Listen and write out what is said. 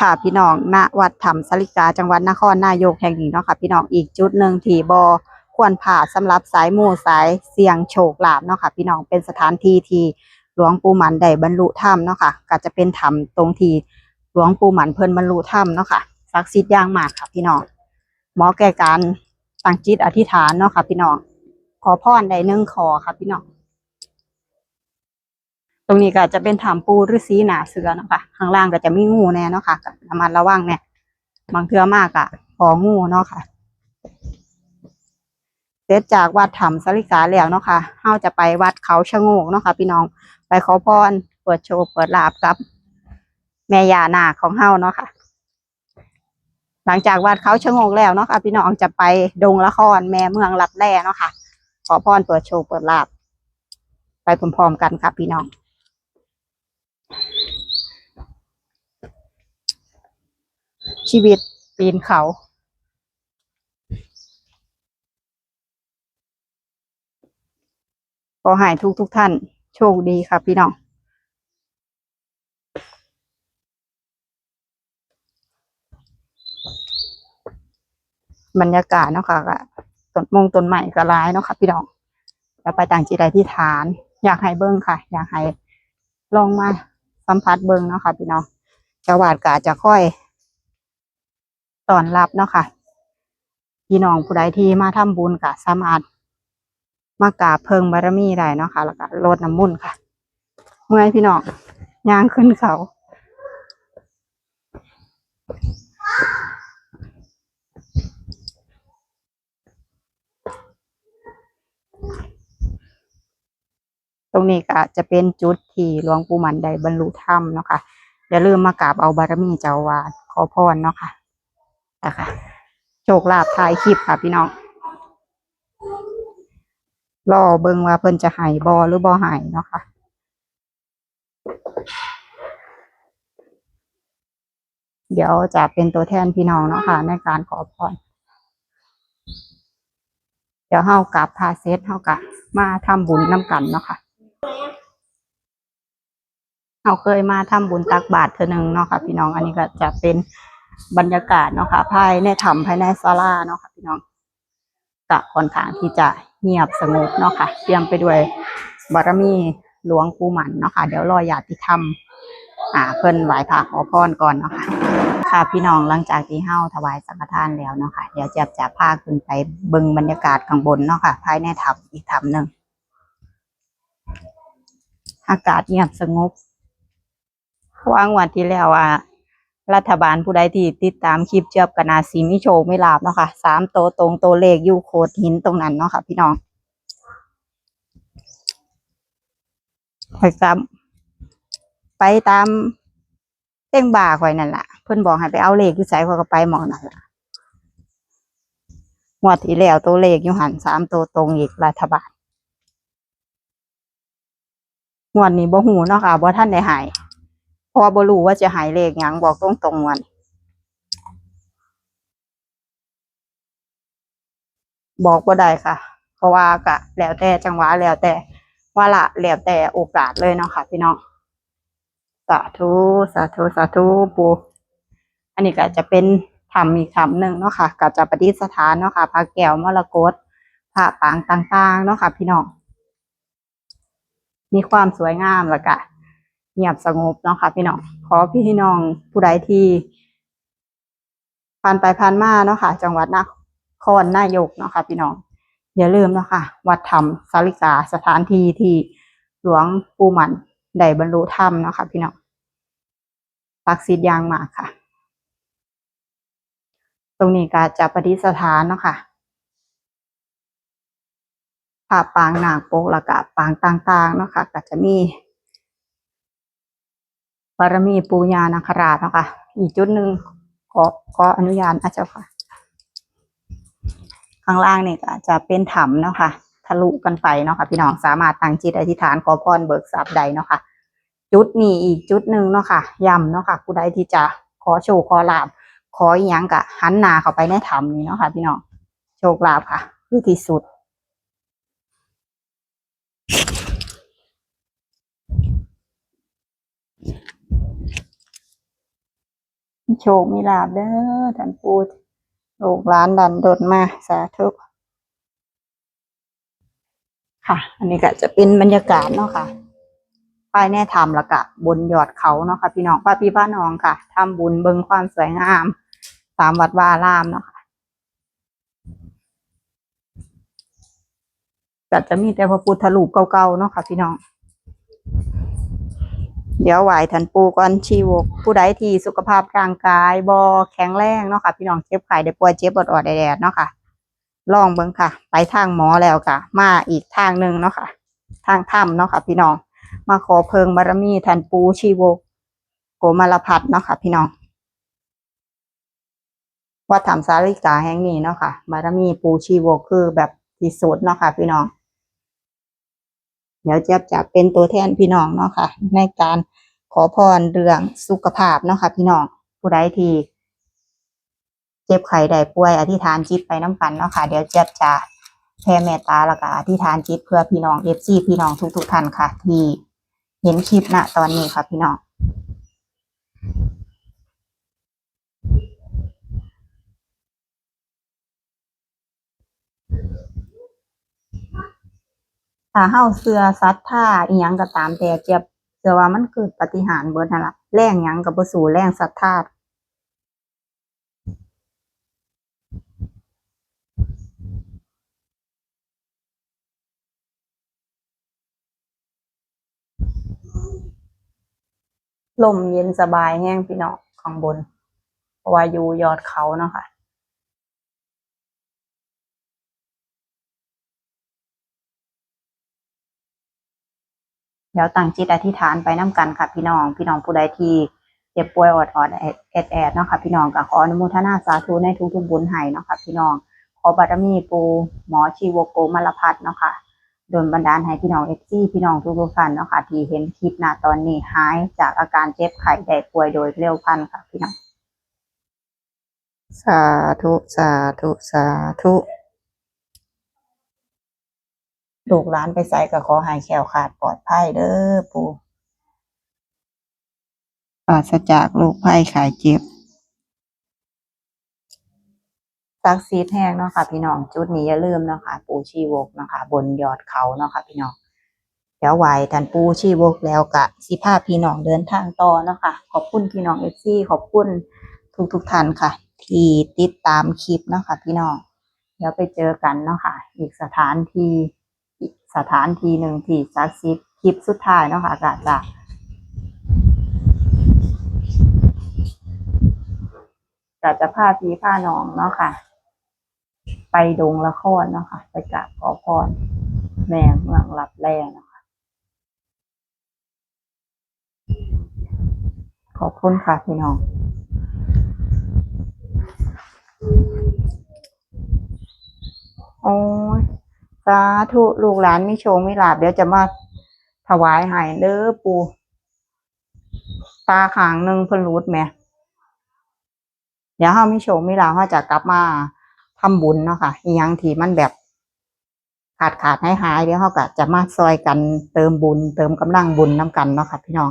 ค่ะพี่น้องณวัดถ้ำสลิกาจังหวัดนครนายกแห่งนี้เนาะค่ะพี่น้องอีกจุดหนึ่งที่บอควรผ่าดสำหรับสายมูสายเสี่ยงโชคลาภเนาะค่ะพี่น้องเป็นสถานที่ที่หลวงปู่หมันได้บรรลุธรรมเนาะค่ะก็จะเป็นถ้ำตรงที่หลวงปู่หมันเพิ่นบรรลุธรรมเนาะค่ะศักดิ์สิทธิ์ย่างมากค่ะพี่น้องหมาะแก่การตั้งจิตอธิษฐานเนาะค่ะพี่น้องขอพรได้หนึ่งขอค่ะพี่น้อง ตรงนี้ก็จะเป็นถามปูฤาษีหนาเสือเนาะคะข้างล่างก็จะมีงูแน่เนาะค่ะก็ระมัดระวังเนี่ยบางเทื่อมากอะของูเนาะค่ะเสร็จจากวัดถ้ำสลิกาแล้วเนาะค่ะเฮาจะไปวัดเขาชะโงกเนาะค่ะพี่น้องไปขอพรเปิดโชว์เปิดลาบกับแม่ยานาของเฮาเนาะค่ะ หลังจากวัดเขาชะโงกแล้วเนาะค่ะพี่น้องจะไปดงละครแม่เมืองลับแร่เนาะค่ะ ขอพรเปิดโชว์เปิดลาบ ไปพร้อมๆกันค่ะพี่น้อง ชีวิตปีนเขาขอให้ทุกทุกท่าน โชคดีครับพี่น้องบรรยากาศเนาะค่ะก็ต้นมงต้นใหม่ก็ร้ายเนาะค่ะ พี่น้องแล้วไปต่างจิตใดที่ฐาน อยากให้เบิ้งค่ะ อยากให้ลองมาสัมผัสเบิ้งเนาะค่ะ พี่น้องจังหวัดกาจะค่อย ตอนรับเนาะค่ะพี่น้องผู้ใดที่มาทำบุญก็สามารถมากราบเพิงบารมีได้เนาะค่ะ แล้วก็รดน้ำมุนค่ะ เมื่อยพี่น้องย่างขึ้นเขาตรงนี้ก็จะเป็นจุดที่หลวงปู่มันได้บรรลุธรรมเนาะค่ะอย่าลืมมากราบเอาบารมีเจ้าวาดขอพรเนาะค่ะ นะคะโชคลาภทายคลิปค่ะพี่น้องรอเบิ่งว่าเพิ่นจะหายบอหรือบ่ใหายเนาะค่ะเดี๋ยวจะเป็นตัวแทนพี่น้องเนาะค่ะในการขอพรเดี๋ยวเฮากลับพาเซตเฮากะมาทำบุญน้ำกันเนาะค่ะเราเคยมาทำบุญตักบาตรเธอหนึ่งเนาะค่ะพี่น้องอันนี้ก็จะเป็น บรรยากาศเนาะค่ะภายในถ้ำภายในศาลาเนาะค่ะพี่น้องกะค่อนข้างที่จะเงียบสงบเนาะค่ะเตรียมไปด้วยบารมีหลวงปู่หมันเนาะค่ะเดี๋ยวรอญาติธรรมอ่าเพิ่นไหว้พระขอพรก่อนเนาะค่ะค่ะพี่น้องหลังจากที่เฮาถวายสังฆทานแล้วเนาะค่ะเดี๋ยวจะจะพาขึ้นไปเบิ่งบรรยากาศข้างบนเนาะค่ะภายในถ้ำอีกถ้ำหนึ่งอากาศเงียบสงบวางวันที่แล้วอะ รัฐบาลผู้ใดที่ติดตามคลิปเจือบกนาสีมิโชคไม่ลาบเนาะค่ะสามโตวตรงตัวเลขอยู่โคดหินตรงนั้นเนาะค่ะพี่น้องคอยจำไปตามเต้งบ่าคอยนั่นแหละเพิ่อนบอกให้ไปเอาเลขอยู่ไสคอยก็ไปหมองนั่นแหละงวดที่แล้วตัวเลขอยู่หันสามตัวตรงอีกรัฐบาลงวดนี้บ่หูเนาะค่ะบ่ท่านได้หาย พราะว่าบ่รู้ว่าจะหายเลขยังบอกตรงตรงวันบอกบ่ได้ค่ะ เพราะว่ากะแล้วแต่จังหวะแล้วแต่ว่าละแล้วแต่โอกาสเลยเนาะค่ะ พี่น้องสาธุสาธุสาธุปูอันนี้ก็จะเป็นธรรมอีกธรรมหนึ่งเนาะค่ะก็จะประดิษฐานเนาะค่ะพระแก้วมรกตพระปางต่างๆเนาะค่ะ พี่น้องมีความสวยงามแล้วก็ เงียบสงบเนาะค่ะ พี่น้องขอพี่น้องผู้ใดที่ผ่านไปผ่านมาเนาะค่ะ จังหวัดนครนายกเนาะค่ะ พี่น้องอย่าลืมเนาะค่ะ วัดธรรมสาริกาสถานที่ที่หลวงปู่หมันได้บรรลุธรรมเนาะค่ะ พี่น้องศักดิ์สิทธิ์ยางมากค่ะ ตรงนี้ก็จะประดิษฐานเนาะค่ะภาพปางนางโปกล้วก็ปางต่างๆเนาะค่ะก็จะมี บารมีปูญานาคราชเนาะคะอีกจุดหนึ่งขอขออนุญาตอาจารย์ค่ะ ข้างล่างนี่ก็จะเป็นถ้ำเนาะค่ะทะลุกันไปเนาะค่ะพี่น้องสามารถตั้งจิตอธิษฐานขอพรเบิกทรัพย์ใดเนาะค่ะจุดนี้อีกจุดหนึ่งเนาะค่ะย้ำเนาะค่ะผู้ใดที่จะขอโชคขอลาบขออีหยังกะหันหน้าเข้าไปในถ้ำนี้เนาะค่ะพี่น้องโชคลาภค่ะคือที่สุด มี โชคมีลาบเด้อท่านปูลูกหลานดันดนมาสาธุค่ะ อันนี้ก็จะเป็นบรรยากาศเนาะค่ะป้ายแน่ทำล้วก็บนยอดเขาเนาะค่ะ พี่น้องป้าพี่ป้าน้องค่ะทำบุญเบิงความสวยงามตามวัดวาอารามเนาะค่ะก็จะมีแต่พระพุทธรูปเก่าๆเนาะค่ะ พี่น้อง เดี๋ยวไหวท่านปูก่อนชีวก ผู้ใดที่สุขภาพร่างกายบอแข็งแรงเนาะค่ะ พี่น้องเจ็บไข้ได้ป่วยเจ็บอดอดๆแดดเนาะค่ะลองเบิ่งค่ะ ไปทางหมอแล้วค่ะ มาอีกทางหนึ่งเนาะค่ะ ทางถ้ำเนาะค่ะ พี่น้อง มาขอเพิงบารมีท่านปูชีวกโกมารพัฒน์เนาะค่ะ พี่น้องวัดถ้ำสาริกาแห่งนี้เนาะค่ะ บารมีปูชีวกคือแบบที่สุดเนาะค่ะ พี่น้อง เดี๋ยวเจะจะเป็นตัวแทนพี่น้องเนาะค่ะ ในการขอพรเรื่องสุขภาพเนาะค่ะ พี่น้องผู้ใดที่เจ็บไข้ได้ป่วยอธิษฐานจิตไปน้ำกันเนาะค่ะ เดี๋ยวเจ็บจะแผ่เมตตาแล้วก็อธิษฐานจิตเพื่อพี่น้องเอฟซีพี่น้องทุกๆท่านค่ะ ที่เห็นคลิปณตอนนี้ค่ะพี่น้อง ถ้าเฮาเชื่อศรัทธาอีหยังก็ตามแต่เจ็บเชื่อว่ามันเกิดปฏิหารเบิดนั่นละแรงหยังก็บ่สู้แรงศรัทธาลมเย็นสบายแห้งพี่น้องข้างบน เพราะว่าอยู่ยอดเขาเนาะค่ะ เดี๋ยวตั้งจิตอธิษฐานไปน้ำกันค่ะพี่น้อง พี่น้องผู้ใดที่เจ็บป่วยอดอดแอดแอดแอดเนาะค่ะพี่น้องก็ขออนุโมทนาสาธุในทุกๆบุญให้เนาะค่ะพี่น้อง ขอบารมีปูหมอชีวโกมลพัฒเนาะค่ะโดนบันดาลให้พี่น้องเอฟซีพี่น้องทุกๆท่านเนาะค่ะที่เห็นคลิปหน้าตอนนี้หายจากอาการเจ็บไข้ได้ป่วยโดยเร็วพันค่ะพี่น้องสาธุ สาธุ สาธุ ลูกหลานไปใส่ก็ขอให้แขวขาดปลอดภัยเด้อปู่ปราศจากโรคภัยไข้เจ็บซักซีดแห้งเนาะค่ะ พี่น้องจุดนี้อย่าลืมเนาะค่ะ ปูชีวกเนาะค่ะ บนยอดเขาเนาะค่ะ พี่น้องเดี๋ยวไหวท่านปูชีวกแล้วกะสิพาพี่น้องเดินทางต่อเนาะค่ะ ขอบคุณพี่น้องเอฟซีขอบคุณทุกทุกๆท่านค่ะ ที่ติดตามคลิปเนาะค่ะ พี่น้องเดี๋ยวไปเจอกันเนาะค่ะ อีกสถานที่อีก สถานที่หนึ่งที่ซักซิดคลิปสุดท้ายเนาะค่ะก็จะก็จะพาพี่พาน้องเนาะค่ะ ไปดงละครเนาะค่ะ ไปกราบขอพรแม่เมืองรับแรงเนาะคะขอบคุณค่ะพี่น้องโอ้ย สาธุลูกหลานมีโชงมีลาบเดี๋ยวจะมาถวายให้เด้อปูตาขางหนึ่งเพิ่นรูดแม่เดี๋ยวเฮามีโชงมีลาบเฮาจะกลับมาทำบุญเนาะค่ะอีหยังที่มันแบบขาดขาดหายหายเดี๋ยวเฮาก็จะมาซอยกันเติมบุญ เติมกำลังบุญน้ำกันเนาะค่ะพี่น้อง